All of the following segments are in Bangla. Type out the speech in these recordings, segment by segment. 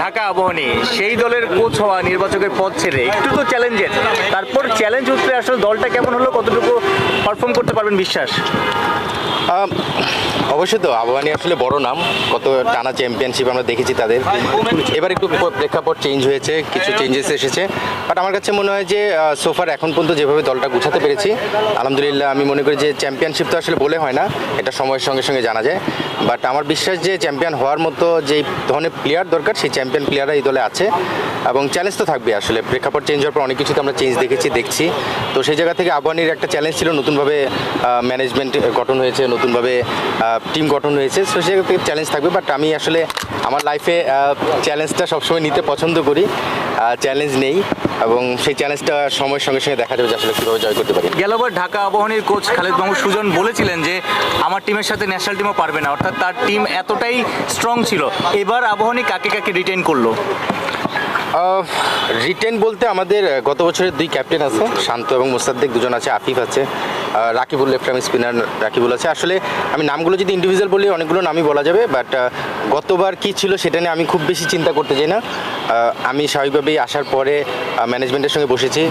ঢাকা আবাহনী, সেই দলের কোচ হওয়া নির্বাচকের পদ ছেড়ে একটু তো চ্যালেঞ্জের তারপর চ্যালেঞ্জ উঠলে আসলে দলটা কেমন হলো, কতটুকু পারফর্ম করতে পারবেন বিশ্বাস? অবশ্যই তো, আবহানী আসলে বড় নাম, কত টানা চ্যাম্পিয়নশিপ আমরা দেখেছি তাদের। এবার একটু প্রেক্ষাপট চেঞ্জ হয়েছে, কিছু চেঞ্জেস এসেছে। বাট আমার কাছে মনে হয় যে সোফার এখন পর্যন্ত যেভাবে দলটা গুছাতে পেরেছি, আলহামদুলিল্লাহ আমি মনে করি যে চ্যাম্পিয়নশিপ তো আসলে বলে হয় না, এটা সময়ের সঙ্গে সঙ্গে জানা যায়। বাট আমার বিশ্বাস যে চ্যাম্পিয়ন হওয়ার মতো যে ধরনের প্লেয়ার দরকার, সেই চ্যাম্পিয়ন প্লেয়াররা এই দলে আছে। এবং চ্যালেঞ্জ তো থাকবে আসলে, প্রেক্ষাপট চেঞ্জ হওয়ার পর অনেক কিছু তো আমরা চেঞ্জ দেখেছি, দেখছি। তো সেই জায়গা থেকে আবহানির একটা চ্যালেঞ্জ ছিল, নতুনভাবে ম্যানেজমেন্ট গঠন হয়েছে, নতুনভাবে টিম গঠন হয়েছে জায়গা থেকে চ্যালেঞ্জ থাকবে বাট আমি আসলে আমার লাইফে চ্যালেঞ্জটা সবসময় নিতে পছন্দ করি চ্যালেঞ্জ নেই এবং সেই চ্যালেঞ্জটা সময়ের সঙ্গে সঙ্গে দেখা যাবে যে আসলে কীভাবে জয় করতে পারি। গেলবার ঢাকা আবাহনীর কোচ খালেদ মাহমুদ সুজন বলেছিলেন যে আমার টিমের সাথে ন্যাশনাল টিমও পারবে না। অর্থাৎ তার টিম এতটাই স্ট্রং ছিল। এবার আবাহনী কাকে কাকে রিটেন করল? রিটেন বলতে আমাদের গত বছরের দুই ক্যাপ্টেন আছে শান্ত এবং মোসাদ্দেক দুজন আছে আফিফ আছে। Rakibul left arm spinner Rakibul আছে। আসলে আমি নামগুলো যদি ইন্ডিভিজুয়াল বলি, অনেকগুলো নামই বলা যাবে বাট গতবার কি ছিল সেটা নিয়ে আমি খুব বেশি চিন্তা করতে চাই না। আমি স্বাভাবিকভাবেই আসার পরে ম্যানেজমেন্টের সঙ্গে বসেছি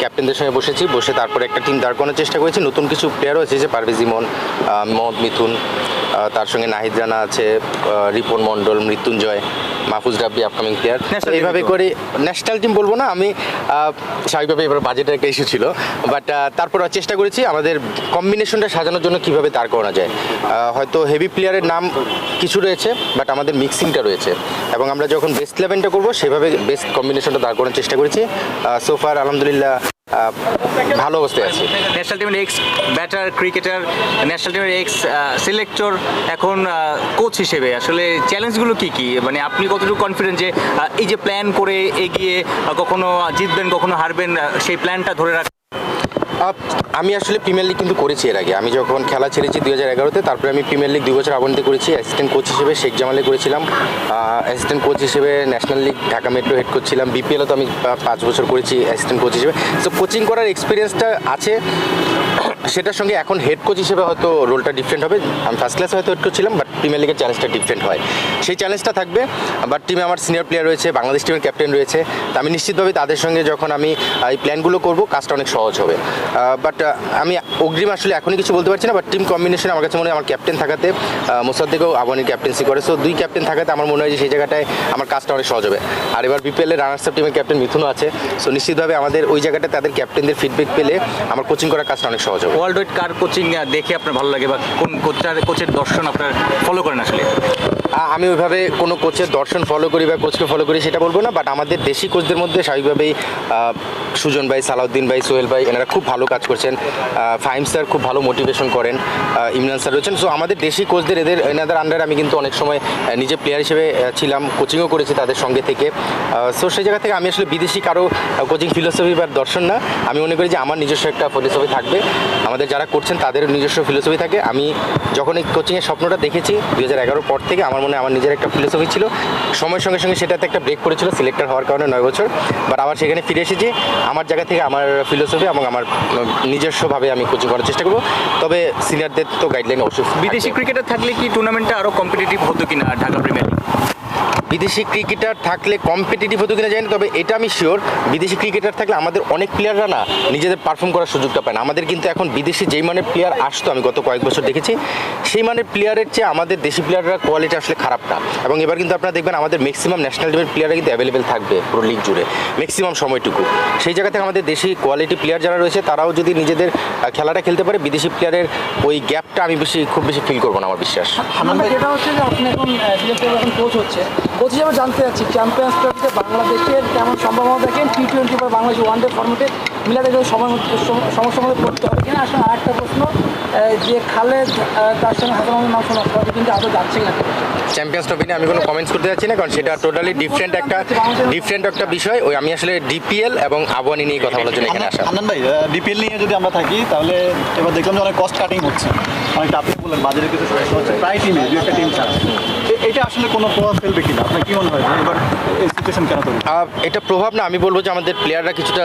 ক্যাপ্টেনদের সঙ্গে বসেছি, বসে তারপরে একটা টিম দাঁড় করানোর চেষ্টা করেছি। নতুন কিছু প্লেয়ারও আছে যে পারভেজ ইমন মহম্মদ মিথুন তার সঙ্গে নাহিদ রানা আছে রিপন মণ্ডল, মৃত্যুঞ্জয় মাহফুজ রাব্বি আপকামিং প্লেয়ার এইভাবে করে ন্যাশনাল টিম বলব না আমি স্বাভাবিকভাবে এবার বাজেটের একটা ইস্যু ছিল বাট তারপর চেষ্টা করেছি আমাদের কম্বিনেশনটা সাজানোর জন্য কীভাবে দাঁড় করানো যায়। হয়তো হেভি প্লেয়ারের নাম কিছু রয়েছে বাট আমাদের মিক্সিংটা রয়েছে। এবং আমরা যখন বেস্ট ইলেভেনটা করব সেভাবে বেস্ট কম্বিনেশনটা দাঁড় করানোর চেষ্টা করেছি। সোফার আলহামদুলিল্লাহ ভালো অবস্থায় আছে। ন্যাশনাল টিমের এক্স ব্যাটার ক্রিকেটার ন্যাশনাল টিমের এক্স সিলেক্টর এখন কোচ হিসেবে আসলে চ্যালেঞ্জগুলো কি কি? মানে আপনি কতটুকু কনফিডেন্ট যে এই যে প্ল্যান করে এগিয়ে কখনো জিতবেন কখনো হারবেন সেই প্ল্যানটা ধরে রাখ আপ, আমি আসলে প্রিমিয়ার লিগ কিন্তু করেছি এর আগে। আমি যখন খেলা ছেড়েছি দু হাজার এগারোতে, তারপরে আমি প্রিমিয়ার লিগ দুই বছর আবন্তি করেছি অ্যাসিস্ট্যান্ট কোচ হিসেবে শেখ জামালে করেছিলাম। অ্যাসিস্ট্যান্ট কোচ হিসেবে national league Dhaka metro head করছিলাম। বিপিএলও তো আমি পাঁচ বছর করেছি অ্যাসিস্ট্যান্ট কোচ হিসেবে। সো কোচিং করার এক্সপিরিয়েন্সটা আছে। সেটার সঙ্গে এখন হেড কোচ হিসেবে হয়তো রোলটা ডিফারেন্ট হবে। আমি ফার্স্ট ক্লাসে হয়তো হেড কোচ ছিলাম বাট প্রিমিয়ার লিগের চ্যালেঞ্জটা ডিফারেন্ট হয়। সেই চ্যালেঞ্জটা থাকবে বাট টিমে আমার সিনিয়র প্লেয়ার রয়েছে, বাংলাদেশ টিমের ক্যাপ্টেন রয়েছে। তা আমি নিশ্চিতভাবে তাদের সঙ্গে যখন আমি এই প্ল্যানগুলো করব, কাজটা অনেক সহজ হবে। বাট আমি অগ্রিম আসলে এখনই কিছু বলতে পারছি না বাট টিম কম্বিনেশন আমার কাছে মনে হয় আমার ক্যাপ্টেন থাকাতে মোসাদ্দেকও আবানির ক্যাপ্টেন্সি করে। সো দুই ক্যাপ্টেন থাকাতে আমার মনে হয় যে সেই জায়গাটায় আমার কাজটা অনেক সহজ হবে। আর এবার বিপিএলের রানার্স আপ টিমের ক্যাপ্টেন মিথুনও আছে। সো নিশ্চিতভাবে আমাদের ওই জায়গাটায় তাদের ক্যাপ্টেনদের ফিডব্যাক পেলে আমার কোচিং করার কাজটা অনেক সহজ হবে। ওয়ার্ল্ড ওয়াইড কার কোচিং দেখে আপনার ভালো লাগে বা কোন কোচটার কোচের দর্শন আপনার ফলো করেন আসলে? আমি ওইভাবে কোনো কোচের দর্শন ফলো করি বা কোচকে ফলো করি সেটা বলব না বাট আমাদের দেশি কোচদের মধ্যে স্বাভাবিকভাবেই সুজন ভাই, সালাউদ্দিন ভাই, সোহেল ভাই, এনারা খুব ভালো কাজ করছেন ফাহিম স্যার খুব ভালো মোটিভেশন করেন ইমরান স্যার রয়েছেন সো আমাদের দেশি কোচদের, এদের, এনাদের আন্ডারে আমি কিন্তু অনেক সময় নিজে প্লেয়ার হিসেবে ছিলাম কোচিংও করেছি তাদের সঙ্গে থেকে সো সেই জায়গা থেকে আমি আসলে বিদেশি কারও কোচিং ফিলোসফি বা দর্শন না, আমি মনে করি যে আমার নিজস্ব একটা ফিলোসফি থাকবে আমাদের যারা করছেন তাদের নিজস্ব ফিলোসফি থাকে। আমি যখন এই কোচিংয়ের স্বপ্নটা দেখেছি দু হাজার পর থেকে আমার মনে আমার নিজের একটা ফিলোসফি ছিল। সময়ের সঙ্গে সঙ্গে সেটাতে একটা ব্রেক করেছিল সিলেক্টর হওয়ার কারণে নয় বছর। বাট আবার সেখানে ফিরে এসেছি। আমার জায়গা থেকে আমার ফিলোসফি এবং আমার নিজস্বভাবে আমি কোচিং করার চেষ্টা করব। তবে সিনিয়রদের তো গাইডলাইন অবশ্যই বিদেশি ক্রিকেটার থাকলে কি টুর্নামেন্টটা আরও কম্পিটিটিভ হতো কিনা ঢাকা প্রিমিয়ার লিগ বিদেশি ক্রিকেটার থাকলে কম্পিটিটিভ হতো কিনা জানি না, তবে এটা আমি শিওর বিদেশি ক্রিকেটার থাকলে আমাদের অনেক প্লেয়াররা না নিজেদের পারফর্ম করার সুযোগটা পায় না। আমাদের কিন্তু এখন বিদেশি যেই মানের প্লেয়ার আসতো আমি গত কয়েক বছর দেখেছি সেই মানের প্লেয়ারের চেয়ে আমাদের দেশি প্লেয়াররা কোয়ালিটি আসলে খারাপ না। এবং এবার কিন্তু আপনারা দেখবেন আমাদের ম্যাক্সিমাম ন্যাশনাল টিমের প্লেয়াররা কিন্তু অ্যাভেলেবেল থাকবে পুরো লিগ জুড়ে ম্যাক্সিমাম সময়টুকু। সেই জায়গা থেকে আমাদের দেশি কোয়ালিটি প্লেয়ার যারা রয়েছে তারাও যদি নিজেদের খেলাটা খেলতে পারে বিদেশি প্লেয়ারের ওই গ্যাপটা আমি বেশি খুব বেশি ফিল করব না আমার বিশ্বাস। আমাদের যেটা হচ্ছে যে আপনি এখন কোচ হচ্ছে কোচ হিসেবে জানতে চাচ্ছি চ্যাম্পিয়ন্স ট্রফিতে বাংলাদেশের কেমন সম্ভাবনা দেখেন? টি টোয়েন্টি বা বাংলাদেশ ওয়ান ডে ফর্মেটে মিলাতে গেলে সমস্যার মধ্যে পড়তে হবে। কিনা আসলে আরেকটা প্রশ্ন যে খালেদ তার সঙ্গে হাসান আহমেদ নাম শোনা কিন্তু আদৌ যাচ্ছে না চ্যাম্পিয়ন্স ট্রফি নিয়ে আমি কোনো কমেন্টস করতে যাচ্ছি না কারণ সেটা টোটালি ডিফারেন্ট একটা ডিফারেন্ট একটা বিষয়। ওই আমি আসলে ডিপিএল এবং আবহানি নিয়ে কথা বলার জন্য এখানে আসা। হান্নান ভাই ডিপিএল নিয়ে যদি আমরা থাকি তাহলে এবার দেখলাম যে অনেক কস্ট কাটিং হচ্ছে। অনেকটা আপনি বললেন বাজারে কিছু সমস্যা হচ্ছে। প্রায় টিমে দু একটা টিম ছাড়া। এটা আসলে কোনো প্রভাব ফেলবে কিনা? আপনার কি মনে হয়? সিচুয়েশন কেন এটা প্রভাব না, আমি বলব যে আমাদের প্লেয়াররা কিছুটা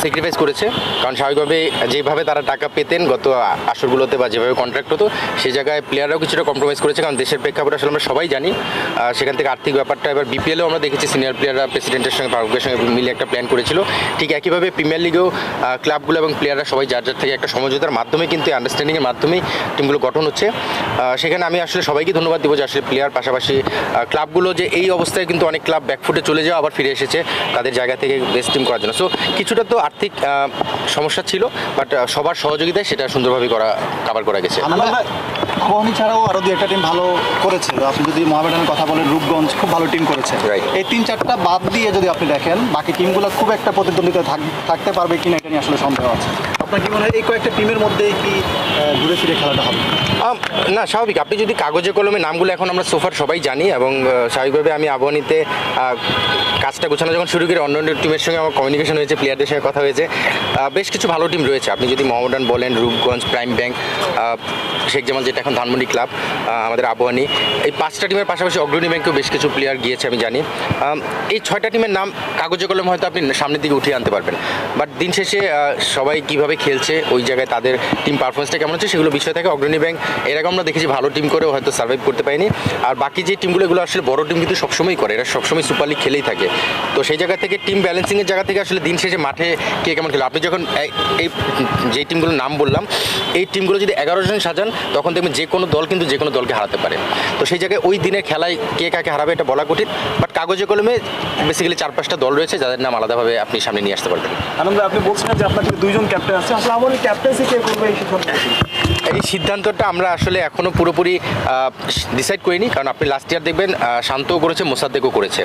স্যাক্রিফাইস করেছে। কারণ স্বাভাবিকভাবে যেভাবে তারা টাকা পেতেন গত আসরগুলোতে বা যেভাবে কন্ট্রাক্ট হতো সেই জায়গায় প্লেয়াররাও কিছুটা কম্প্রোমাইজ করেছে। কারণ দেশের প্রেক্ষাপট আসলে আমরা সবাই জানি সেখান থেকে আর্থিক ব্যাপারটা এবার বিপিএলেও আমরা দেখেছি। সিনিয়র প্লেয়াররা প্রেসিডেন্টের সঙ্গে ফারুকের সঙ্গে মিলে একটা প্ল্যান করেছিল। ঠিক একইভাবে প্রিমিয়ার লিগেও ক্লাবগুলো এবং প্লেয়াররা সবাই যার যার থেকে একটা সমঝোতার মাধ্যমে কিন্তু আন্ডারস্ট্যান্ডিংয়ের মাধ্যমেই টিমগুলো গঠন হচ্ছে। সেখানে আমি আসলে সবাইকে ধন্যবাদ দিব যে আসলে প্লেয়ার পাশাপাশি ক্লাবগুলো যে এই অবস্থায় কিন্তু অনেক ক্লাব ব্যাকফুটে চলে যাওয়া আবার ফিরে এসেছে তাদের জায়গা থেকে বেস্ট টিম করার জন্য। সো কিছুটা তো আর্থিক সমস্যা ছিল বাট সবার সহযোগিতায় সেটা সুন্দরভাবে করা কাভার করা গেছে। আবাহনী ছাড়াও আরও দু একটা টিম ভালো করেছে। আপনি যদি মহামেডানের কথা বলেন রূপগঞ্জ খুব ভালো টিম করেছে. এই তিন চারটা বাদ দিয়ে যদি আপনি দেখেন বাকি টিমগুলো খুব একটা প্রতিদ্বন্দ্বিতা থাক- থাকতে পারবে কিনা এটা নিয়ে আসলে সন্দেহ আছে। আপনার কি মনে হয় এই কয়েকটা টিমের মধ্যে কি ঘুরে ফিরে খেলাটা হবে? না স্বাভাবিক। আপনি যদি কাগজে কলমে নামগুলো এখন আমরা সোফার সবাই জানি এবং স্বাভাবিকভাবে আমি আবহানিতে কাজটা গোছানো যখন শুরু করি, অন্য অন্য টিমের সঙ্গে আমার কমিউনিকেশন হয়েছে প্লেয়ারদের সঙ্গে কথা হয়েছে। বেশ কিছু ভালো টিম রয়েছে। আপনি যদি মোহামডান বলেন, রূপগঞ্জ প্রাইম ব্যাংক শেখ জামাল যেটা এখন ধানমন্ডি ক্লাব আমাদের আবহানি এই পাঁচটা টিমের পাশাপাশি অগ্রণী ব্যাংকেও বেশ কিছু প্লেয়ার গিয়েছে, আমি জানি। এই ছয়টা টিমের নাম কাগজে কলম হয়তো আপনি সামনের দিকে উঠিয়ে আনতে পারবেন। বাট দিন শেষে সবাই কীভাবে খেলছে, ওই জায়গায় তাদের টিম পারফরমেন্সটা কেমন হচ্ছে, সেগুলো বিষয় থাকে। অগ্রণী ব্যাংক এর আগে আমরা দেখেছি ভালো টিম করেও হয়তো সার্ভাইভ করতে পারেনি। আর বাকি যে টিমগুলো এগুলো আসলে বড় টিম কিন্তু সবসময় করে। এরা সবসময় সুপার লিগ খেলেই থাকে। তো সেই জায়গা থেকে টিম ব্যালেন্সিংয়ের জায়গা থেকে আসলে দিন শেষে মাঠে কে কেমন খেলে? আপনি যখন এই- যে টিমগুলোর নাম বললাম, এই টিমগুলো যদি এগারো জন সাজান, তখন দেখবেন যে কোনো দল কিন্তু যে কোনো দলকে হারাতে পারে। তো সেই জায়গায় ওই দিনের খেলায় কে কাকে হারাবে এটা বলা কঠিন বাট কাগজে কলমে বেসিক্যালি চার পাঁচটা দল রয়েছে, যাদের নাম আলাদাভাবে আপনি সামনে নিয়ে আসতে পারবেন। আনন্দ, আপনি বলছিলেন যে আপনার দুইজন ক্যাপ্টেন আছে। আসলে আমার ক্যাপ্টেন্সি কে করবে এই এই সিদ্ধান্তটা আমরা আসলে এখনও পুরোপুরি ডিসাইড করিনি। কারণ আপনি লাস্ট ইয়ার দেখবেন শান্তও করেছে, মোসাদ্দেকও করেছে।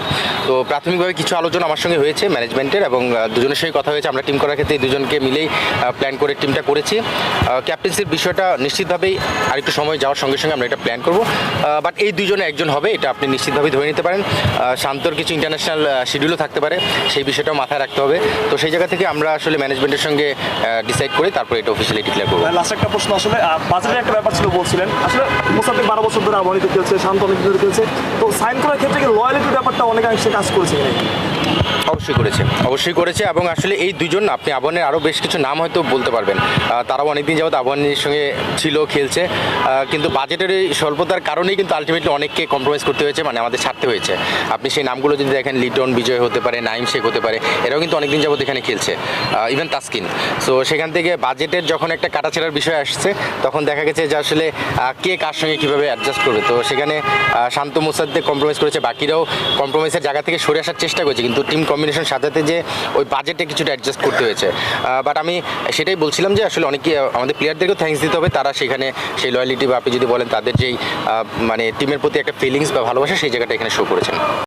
তো প্রাথমিকভাবে কিছু আলোচনা আমার সঙ্গে হয়েছে ম্যানেজমেন্টের এবং দুজনের সঙ্গে কথা হয়েছে। আমরা টিম করার ক্ষেত্রে দুজনকে মিলেই প্ল্যান করে টিমটা করেছি। ক্যাপ্টেন্সির বিষয়টা নিশ্চিতভাবেই আরেকটু সময় যাওয়ার সঙ্গে সঙ্গে আমরা এটা প্ল্যান করব। বাট এই দুজনে একজন হবে, এটা আপনি নিশ্চিতভাবেই ধরে নিতে পারেন। শান্তর কিছু ইন্টারন্যাশনাল শিডিউলও থাকতে পারে, সেই বিষয়টাও মাথায় রাখতে হবে। তো সেই জায়গা থেকে আমরা আসলে ম্যানেজমেন্টের সঙ্গে ডিসাইড করে তারপরে এটা অফিসিয়ালি ডিক্লেয়ার করব। লাস্ট একটা প্রশ্ন আসলে বাজেটের একটা ব্যাপার ছিল বলছিলেন আসলে মোসাদ্দিক বারো বছর ধরে আবহানিতে খেলছে শান্ত অনেক ধরে খেলছে তো সাইন করার ক্ষেত্রে কি লয়ালিটির ব্যাপারটা অনেকাংশে কাজ করেছে? অবশ্যই করেছে। অবশ্যই করেছে এবং আসলে এই দুজন, আপনি আবহানের আরও বেশ কিছু নাম হয়তো বলতে পারবেন। তারাও অনেকদিন যাবত আবহানের সঙ্গে ছিল, খেলছে। কিন্তু বাজেটের এই স্বল্পতার কারণেই কিন্তু আলটিমেটলি অনেককে কম্প্রোমাইজ করতে হয়েছে মানে আমাদের ছাড়তে হয়েছে। আপনি সেই নামগুলো যদি দেখেন, লিটন বিজয় হতে পারে, নাইম শেখ হতে পারে, এরাও কিন্তু অনেকদিন যাবত এখানে খেলছে। ইভেন তাস্কিন। সো সেখান থেকে বাজেটের যখন একটা কাটাছেড়ার বিষয় আসছে, তখন দেখা গেছে যে আসলে কে কার সঙ্গে কীভাবে অ্যাডজাস্ট করবে। তো সেখানে শান্ত মোসাদ্দে কম্প্রোমাইজ করেছে। বাকিরাও কম্প্রোমাইজের জায়গা থেকে সরে আসার চেষ্টা করেছে, কিন্তু টিম কম্বিনেশন সাজাতে যে ওই বাজেটে কিছুটা অ্যাডজাস্ট করতে হয়েছে। বাট আমি সেটাই বলছিলাম যে আসলে অনেকে, আমাদের প্লেয়ারদেরকেও থ্যাঙ্কস দিতে হবে। তারা সেখানে সেই লয়ালিটি বা আপনি যদি বলেন তাদের যেই মানে টিমের প্রতি একটা ফিলিংস বা ভালোবাসা সেই জায়গাটা এখানে শো করেছেন।